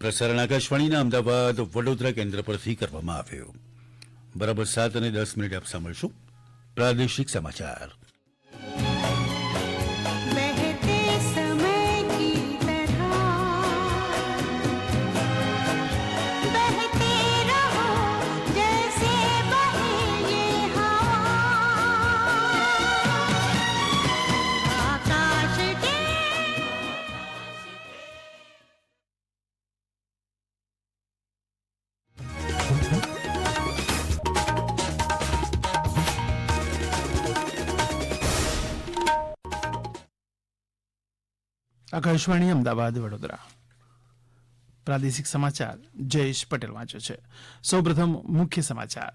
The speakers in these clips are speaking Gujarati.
પ્રસારણ આકાશવાણીના અમદાવાદ વડોદરા કેન્દ્ર પરથી કરવામાં આવ્યું. બરાબર સાત અને દસ મિનિટ આપ સાંભળશું પ્રાદેશિક સમાચાર. આકાશવાણી, અમદાવાદ, વડોદરા. પ્રાદેશિક સમાચાર, જયેશ પટેલ વાંચે છે. સૌપ્રથમ મુખ્ય સમાચાર.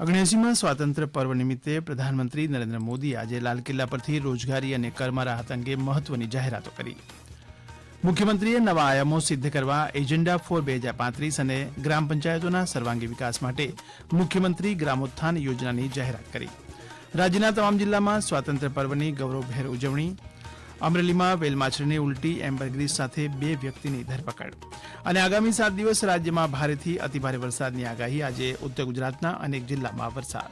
અગ્નેસીમાં સ્વાતંત્ર્ય પર્વ નિમિત્તે પ્રધાનમંત્રી નરેન્દ્ર મોદી આજે લાલ કિલ્લા પરથી રોજગારી અને કર્મ રાહત અંગે મહત્વની જાહેરાતો કરી. મુખ્યમંત્રીએ નવા આયામો સિદ્ધ કરવા એજન્ડા ફોર બે હજાર પાંત્રીસ અને ગ્રામ પંચાયતોના સર્વાંગી વિકાસ માટે મુખ્યમંત્રી ગ્રામોત્થાન યોજનાની જાહેરાત કરી. રાજ્યના તમામ જિલ્લામાં સ્વાતંત્ર્ય પર્વની ગૌરવભેર ઉજવણી. અમરેલીમાં વેલમાછલીની ઉલટી એમ્બરગ્રીસ સાથે બે વ્યક્તિની ધરપકડ. અને આગામી સાત દિવસ રાજ્યમાં ભારેથી અતિભારે વરસાદની આગાહી. આજે ઉત્તર ગુજરાતના અનેક જિલ્લામાં વરસાદ.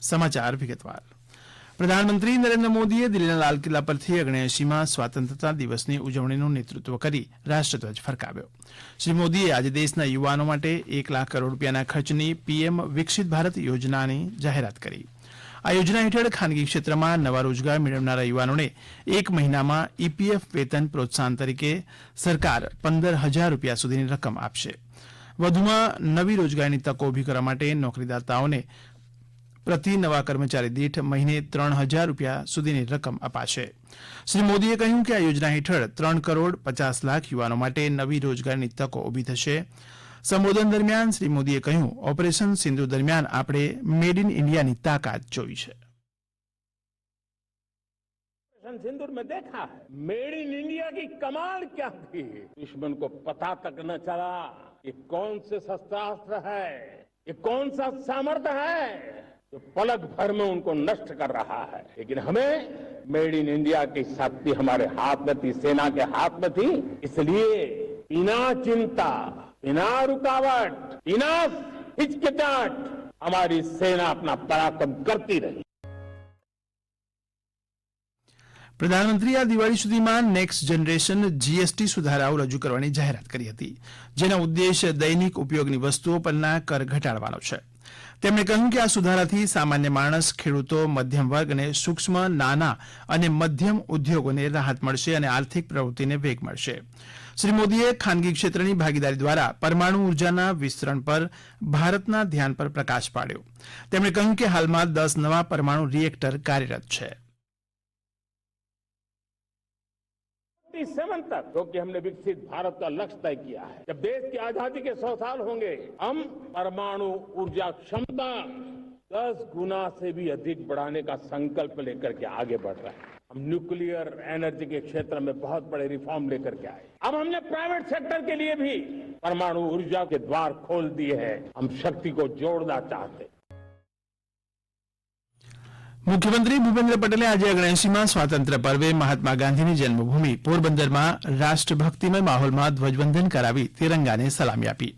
સમાચાર વિગતવાર. પ્રધાનમંત્રી નરેન્દ્ર મોદીએ દિલ્હીના લાલ કિલ્લા પરથી અગ્નેસીમાં સ્વતંત્રતા દિવસની ઉજવણીનું નેતૃત્વ કરી રાષ્ટ્રધ્વજ ફરકાવ્યો. શ્રી મોદીએ આજે દેશના યુવાનો માટે એક લાખ કરોડ રૂપિયાના ખર્ચની પીએમ વિકસિત ભારત યોજનાની જાહેરાત કરી. આ યોજના હેઠળ ખાનગી ક્ષેત્રમાં નવા રોજગાર મેળવનારા યુવાનોને એક મહિનામાં ઈપીએફ વેતન પ્રોત્સાહન તરીકે સરકાર પંદર હજાર રૂપિયા સુધીની રકમ આપશે. વધુમાં નવી રોજગારીની તકો ઊભી કરવા માટે નોકરીદાતાઓને પ્રતિ નવા કર્મચારી દીઠ મહિને ત્રણ હજાર રૂપિયા સુધીની રકમ અપાશે શ્રી મોદીએ કહ્યું કે આ યોજના હેઠળ ત્રણ કરોડ પચાસ લાખ યુવાનો માટે નવી રોજગારની તકો ઊભી થશે સંબોધન દરમિયાન શ્રી મોદીએ કહ્યું ઓપરેશન સિંધુ દરમિયાન આપણે મેડ ઇન ઇન્ડિયાની તાકાત જોઈ છે ऑपरेशन सिंदूर में देखा है मेड इन इंडिया की कमाल क्या थी दुश्मन को पता तक न चला ये कौन से शस्त्रास्त्र है ये कौन सा सामर्थ्य है जो पलक भर में उनको नष्ट कर रहा है लेकिन हमें मेड इन इंडिया की शक्ति हमारे हाथ में थी सेना के हाथ में थी इसलिए बिना चिंता बिना रुकावट बिना हिचकिचाहट हमारी सेना अपना पराक्रम करती रही પ્રધાનમંત્રીએ આ દિવાળી સુધીમાં નેક્સ્ટ જનરેશન જીએસટી સુધારાઓ રજૂ કરવાની જાહેરાત કરી હતી જેનો ઉદ્દેશ દૈનિક ઉપયોગની વસ્તુઓ પરના કર ઘટાડવાનો છે તેમણે કહ્યું કે આ સુધારાથી સામાન્ય માણસ, ખેડૂતો, મધ્યમ વર્ગ અને સૂક્ષ્મ, નાના અને મધ્યમ ઉદ્યોગોને રાહત મળશે અને આર્થિક પ્રવૃત્તિને વેગ મળશે. શ્રી મોદીએ ખાનગી ક્ષેત્રની ભાગીદારી દ્વારા પરમાણુ ઉર્જાના વિસ્તરણ પર ભારતના ધ્યાન પર પ્રકાશ પાડ્યો. તેમણે કહ્યું કે હાલમાં દસ નવા પરમાણુ રિએક્ટર કાર્યરત છે. सेवन तक जो कि हमने विकसित भारत का लक्ष्य तय किया है। जब देश की आज़ादी के सौ साल होंगे, हम परमाणु ऊर्जा क्षमता दस गुना से भी अधिक बढ़ाने का संकल्प लेकर के आगे बढ़ रहे हैं। हम न्यूक्लियर एनर्जी के क्षेत्र में बहुत बड़े रिफॉर्म लेकर के आए। अब हमने प्राइवेट सेक्टर के लिए भी परमाणु ऊर्जा के द्वार खोल दिए हैं। हम शक्ति को जोड़ना चाहते हैं। મુખ્યમંત્રી ભૂપેન્દ્ર પટેલે આજે અગણએસીમાં સ્વાતંત્ર્ય પર્વે મહાત્મા ગાંધીની જન્મભૂમિ. પોરબંદરમાં રાષ્ટ્રભક્તિમય માહોલમાં ધ્વજવંદન કરાવી તિરંગાને સલામી આપી.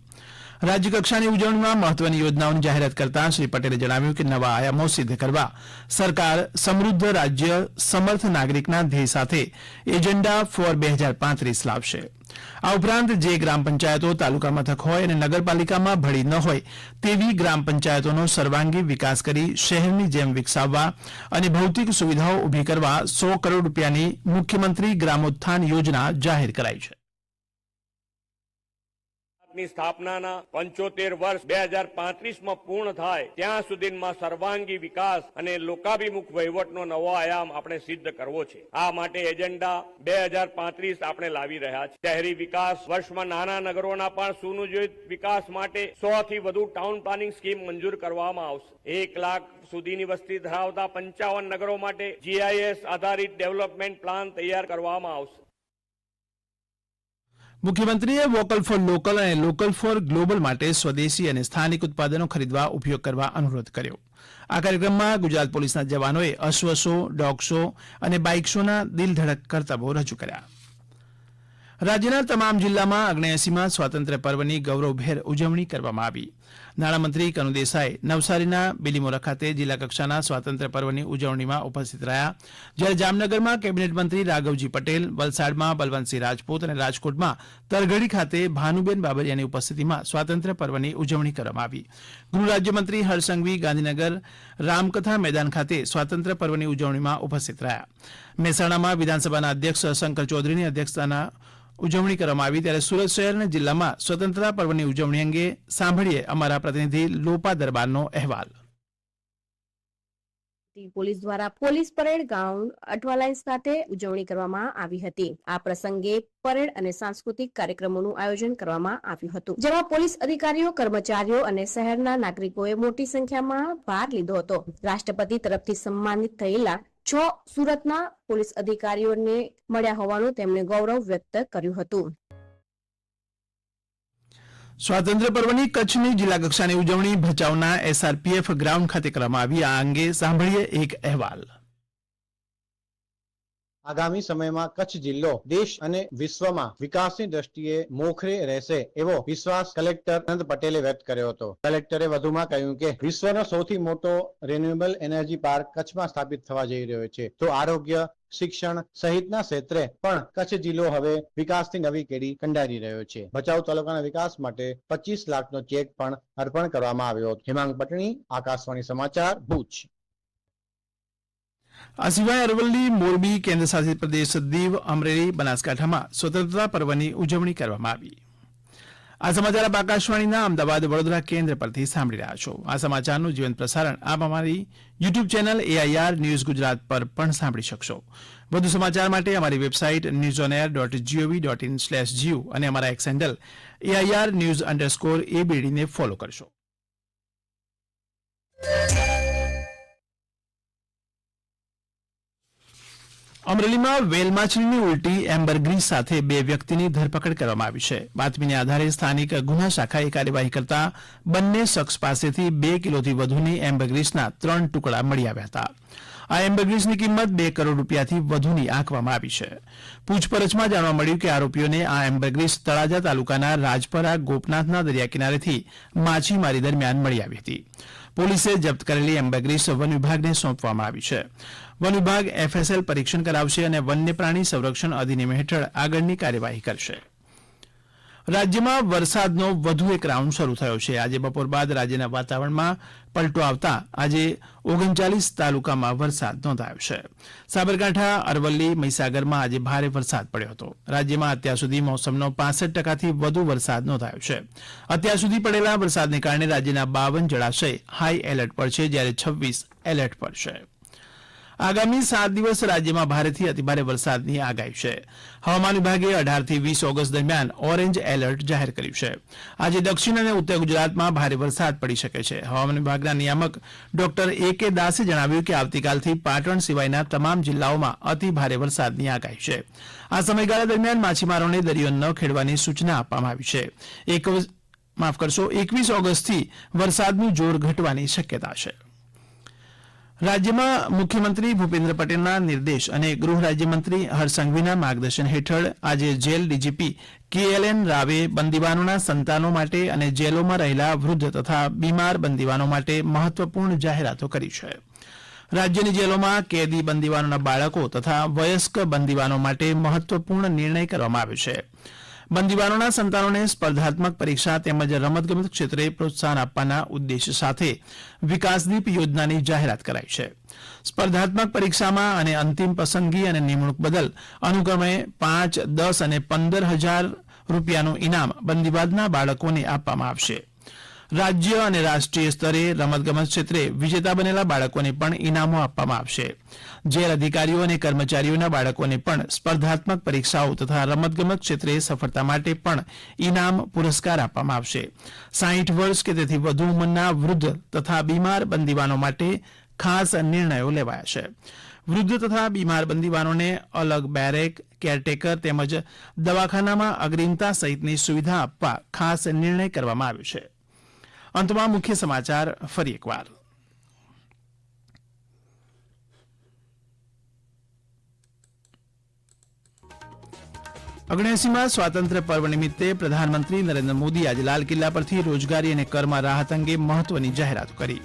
રાજ્યકક્ષાની ઉજવણીમાં મહત્વની યોજનાઓની જાહેરાત કરતા શ્રી પટેલે જણાવ્યું કે નવા આયામો સિદ્ધ કરવા સરકાર સમૃદ્ધ રાજ્ય, સમર્થ નાગરિકના ધ્યેય સાથે એજન્ડા ફોર બે લાવશે. આ ઉપરાંત જે ગ્રામ પંચાયતો તાલુકા મથક હોય અને નગરપાલિકામાં ભળી ન હોય, તેવી ગ્રામ પંચાયતોનો સર્વાંગી વિકાસ કરી શહેરની જેમ વિકસાવવા અને ભૌતિક સુવિધાઓ ઊભી કરવા સો કરોડ રૂપિયાની મુખ્યમંત્રી ગ્રામોત્થાન યોજના જાહેર કરાઈ છે. ની સ્થાપનાના પંચોતેર વર્ષ બે હજાર પાંત્રીસમાં પૂર્ણ થાય, ત્યાં સુધીમાં સર્વાંગી વિકાસ અને લોકાભિમુખ વહીવટનો નવો આયામ આપણે સિદ્ધ કરવો છે. આ માટે એજન્ડા બે હજાર પાંત્રીસ આપણે લાવી રહ્યા છે. શહેરી વિકાસ વર્ષમાં નાના નગરોના પણ સુનિયોજિત વિકાસ માટે સો થી વધુ ટાઉન પ્લાનિંગ સ્કીમ મંજૂર કરવામાં આવશે. એક લાખ સુધીની વસ્તી ધરાવતા પંચાવન નગરો માટે જીઆઈએસ આધારિત ડેવલપમેન્ટ પ્લાન તૈયાર કરવામાં આવશે. મુખ્યમંત્રીએ વોકલ ફોર લોકલ અને લોકલ ફોર ગ્લોબલ માટે સ્વદેશી અને સ્થાનિક ઉત્પાદનો ખરીદવા ઉપયોગ કરવા અનુરોધ કર્યો. આ કાર્યક્રમમાં ગુજરાત પોલીસના જવાનોએ અશ્વ શો, ડોગ શો અને બાઇક શોના દિલધડક કરતબો રજૂ કર્યા. રાજ્યના તમામ જિલ્લામાં અગ્નેસીમાં સ્વાતંત્ર્ય પર્વની ગૌરવભેર ઉજવણી કરવામાં આવી. નાણામંત્રી કનુ દેસાઈ નવસારીના બિલીમોરા ખાતે જિલ્લા કક્ષાના સ્વાતંત્ર્ય પર્વની ઉજવણીમાં ઉપસ્થિત રહ્યા. જ્યારે જામનગરમાં કેબિનેટ મંત્રી રાઘવજી પટેલ, વલસાડમાં બલવંતસિંહ રાજપૂત અને રાજકોટમાં તરઘડી ખાતે ભાનુબેન બાબરિયાની ઉપસ્થિતિમાં સ્વાતંત્ર્ય પર્વની ઉજવણી કરવામાં આવી. ગૃહ રાજ્યમંત્રી હરસંઘવી ગાંધીનગર, રામકથા મેદાન ખાતે સ્વાતંત્ર્ય પર્વની ઉજવણીમાં ઉપસ્થિત રહ્યા. મહેસાણામાં વિધાનસભાના અધ્યક્ષ શંકર ચૌધરીની અધ્યક્ષતાના ઉજવણી કરવામાં આવી ત્યારે સુરત શહેર અને જિલ્લામાં સ્વતંત્રતા પર્વની ઉજવણી અંગે સાંભળીએ અમારા પ્રતિનિધિ લોપા દરબારનો અહેવાલ. પોલીસ દ્વારા પોલીસ પરેડ ગ્રાઉન્ડ અઠવાલાઇન્સ ખાતે ઉજવણી કરવામાં આવી હતી. આ પ્રસંગે પરેડ અને સાંસ્કૃતિક કાર્યક્રમોનું આયોજન કરવામાં આવ્યું હતું. જેમાં પોલીસ અધિકારીઓ, કર્મચારીઓ અને શહેરના નાગરિકોએ મોટી સંખ્યામાં ભાગ લીધો હતો. રાષ્ટ્રપતિ તરફથી સન્માનિત થયેલા છ સુરતના પોલીસ અધિકારીઓને મળ્યા હોવાનું તેમણે ગૌરવ વ્યક્ત કર્યું હતું. સ્વાતંત્ર્ય પર્વની કચ્છની જિલ્લા કક્ષાની ઉજવણી ભચાઉના એસઆરપીએફ ગ્રાઉન્ડ ખાતે કરવામાં આવી. આ અંગે સાંભળીએ એક અહેવાલ. આગામી સમયમાં કચ્છ જિલ્લો, દેશ અને વિશ્વમાં વિકાસની દ્રષ્ટિએ મોખરે રહેશે એવો વિશ્વાસ કલેક્ટર અનંત પટેલે વ્યક્ત કર્યો હતો. કલેક્ટરે વધુમાં કહ્યું કે વિશ્વનો સૌથી મોટો રિન્યુએબલ એનર્જી પાર્ક કચ્છમાં સ્થાપિત થવા જઈ રહ્યો છે. તો આરોગ્ય, શિક્ષણ સહિતના ક્ષેત્રે પણ કચ્છ જિલ્લો હવે વિકાસની નવી કેડી કંડારી રહ્યો છે. ભચાઉ તાલુકાના વિકાસ માટે પચીસ લાખનો ચેક પણ અર્પણ કરવામાં આવ્યો હતો. હેમાંગ પટણી, આકાશવાણી સમાચાર ભુજ. આ સિવાય અરવલ્લી, મોરબી, કેન્દ્ર શાસિત પ્રદેશ, દીવ, અમરેલી, બનાસકાંઠામાં સ્વતંત્રતા પર્વની ઉજવણી કરવામાં આવી. આ સમાચાર આપ આકાશવાણીના અમદાવાદ વડોદરા કેન્દ્ર પરથી સાંભળી રહ્યા છો. આ સમાચારનું જીવંત પ્રસારણ આપ અમારી YouTube channel AIR news Gujarat પર પણ સાંભળી શકશો. વધુ સમાચાર માટે અમારી website news on air dot gov dot in slash go અને અમારા X handle AIR news underscore એબીડીને follow કરશો. અમરેલીમાં વેલ માછલીની ઉલટી એમ્બરગ્રીસ સાથે બે વ્યક્તિની ધરપકડ કરવામાં આવી છે. બાતમીને આધારે સ્થાનિક ગુના શાખાએ કાર્યવાહી કરતા બંને શખ્સ પાસેથી બે કિલોથી વધુની એમ્બરગ્રીસના ત્રણ ટુકડા મળી આવ્યા હતા. આ એમ્બ્યુલન્સની કિંમત બે કરોડ રૂપિયાથી વધુની આંકવામાં આવી છે. પૂછપરછમાં જાણવા મળ્યું કે આરોપીઓને આ એમ્બ્યુલન્સ તળાજા તાલુકાના રાજપરા ગોપનાથના દરિયા કિનારેથી માછીમારી દરમિયાન મળી આવી હતી. પોલીસે જપ્ત કરેલી એમ્બેગ્રીસ વન વિભાગને સોંપવામાં આવી છે. વન વિભાગ એફએસએલ પરીક્ષણ કરાવશે અને વન્ય પ્રાણી સંરક્ષણ અધિનિયમ હેઠળ આગળની કાર્યવાહી કરશે. રાજ્યમાં વરસાદનો વધુ એક રાઉન્ડ શરૂ થયો છે. આજે બપોર બાદ રાજ્યના વાતાવરણમાં પલટો આવતા આજે ઓગણચાલીસ તાલુકામાં વરસાદ નોંધાયો છે. સાબરકાંઠા, અરવલ્લી, મહીસાગરમાં આજે ભારે વરસાદ પડ્યો હતો. રાજ્યમાં અત્યાર સુધી મોસમનો પાસઠ ટકાથી વધુ વરસાદ નોંધાયો છે. અત્યાર સુધી પડેલા વરસાદને કારણે રાજ્યના બાવન જળાશય હાઈ એલર્ટ પર છે, જ્યારે છવ્વીસ એલર્ટ પર છે. આગામી સાત દિવસ રાજ્યમાં ભારેથી અતિભારે વરસાદની આગાહી છે. હવામાન વિભાગે અઢારથી વીસ ઓગસ્ટ દરમિયાન ઓરેન્જ એલર્ટ જાહેર કર્યું છે. આજે દક્ષિણ અને ઉત્તર ગુજરાતમાં ભારે વરસાદ પડી શકે છે. હવામાન વિભાગના નિયામક ડોક્ટર એ કે દાસે જણાવ્યું કે આવતીકાલથી પાટણ સિવાયના તમામ જિલ્લાઓમાં અતિ ભારે વરસાદની આગાહી છે. આ સમયગાળા દરમિયાન માછીમારોને દરિયો ન ખેડવાની સૂચના આપવામાં આવી છે. એક માફ કરશો, એકવીસ ઓગસ્ટથી વરસાદનું જોર ઘટવાની શક્યતા છે. રાજ્યમાં મુખ્યમંત્રી ભૂપેન્દ્ર પટેલના નિર્દેશ અને ગૃહ રાજ્યમંત્રી હર્ષસંઘવીના માર્ગદર્શન હેઠળ આજે જેલ ડીજીપી કેએલએન રાવે બંદીવાનોના સંતાનો માટે અને જેલોમાં રહેલા વૃદ્ધ તથા બીમાર બંદીવાનો માટે મહત્વપૂર્ણ જાહેરાતો કરી છે. રાજ્યની જેલોમાં કેદી બંદીવાનોના બાળકો તથા વયસ્ક બંદીવાનો માટે મહત્વપૂર્ણ નિર્ણય કરવામાં આવ્યો છે. બંદીવાનોના સંતાનોને સ્પર્ધાત્મક પરીક્ષા તેમજ રમતગમત ક્ષેત્રે પ્રોત્સાહન આપવાના ઉદ્દેશ સાથે વિકાસદીપ યોજનાની જાહેરાત કરાઈ છે. સ્પર્ધાત્મક પરીક્ષામાં અને અંતિમ પસંદગી અને નિમણૂક બદલ અનુક્રમે પાંચ, દસ અને પંદર હજાર રૂપિયાનું ઇનામ બંદીવાદના બાળકોને આપવામાં આવશે. રાજ્ય અને રાષ્ટ્રીય સ્તરે રમતગમત ક્ષેત્રે વિજેતા બનેલા બાળકોને પણ ઇનામો આપવામાં આવશે. જેલ અધિકારીઓ અને કર્મચારીઓના બાળકોને પણ સ્પર્ધાત્મક પરીક્ષાઓ તથા રમતગમત ક્ષેત્રે સફળતા માટે પણ ઇનામ પુરસ્કાર આપવામાં આવશે. સાહીઠ વર્ષ કે તેથી વધુ ઉંમરના વૃદ્ધ તથા બીમાર બંદીવાનો માટે ખાસ નિર્ણયો લેવાયા છે. વૃદ્ધ તથા બીમાર બંદીવાનોને અલગ બેરેક, કેરટેકર તેમજ દવાખાનામાં અગ્રીમતા સહિતની સુવિધા આપવા ખાસ નિર્ણય કરવામાં આવ્યો છે. અંતમાં મુખ્ય સમાચાર ફરી એકવાર. અગણ્યાસીમાં સ્વાતંત્ર્ય પર્વ નિમિત્તે પ્રધાનમંત્રી નરેન્દ્ર મોદી આજે લાલ કિલ્લા પરથી રોજગારી અને કરમાં રાહત અંગે મહત્વની જાહેરાત કરી.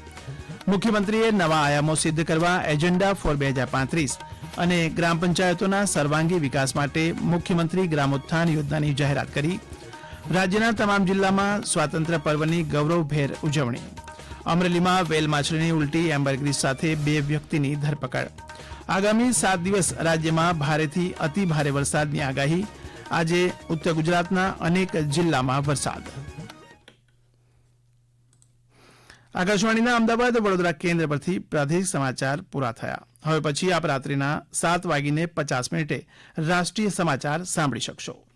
મુખ્યમંત્રીએ નવા આયામો સિદ્ધ કરવા એજન્ડા ફોર બે હજાર પાંત્રીસ અને ગ્રામ પંચાયતોના સર્વાંગી વિકાસ માટે મુખ્યમંત્રી ગ્રામોત્થાન યોજનાની જાહેરાત કરી. રાજ્યના તમામ જિલ્લામાં સ્વાતંત્ર્ય પર્વની ગૌરવભેર ઉજવણી. અમરેલીમાં વેલ માછલીની ઉલટી એમ્બરગ્રીસ સાથે બે વ્યક્તિની ધરપકડ. આગામી સાત દિવસ રાજ્યમાં ભારેથી અતિ ભારે વરસાદની આગાહી. આજે ઉત્તર ગુજરાતના અનેક જિલ્લામાં વરસાદ. આકાશવાણીના અમદાવાદ વડોદરા કેન્દ્ર પરથી પ્રાદેશિક સમાચાર પૂરા થયા. હવે પછી આપ રાત્રિના સાત વાગીને પચાસ મિનિટે રાષ્ટ્રીય સમાચાર સાંભળી શકશો.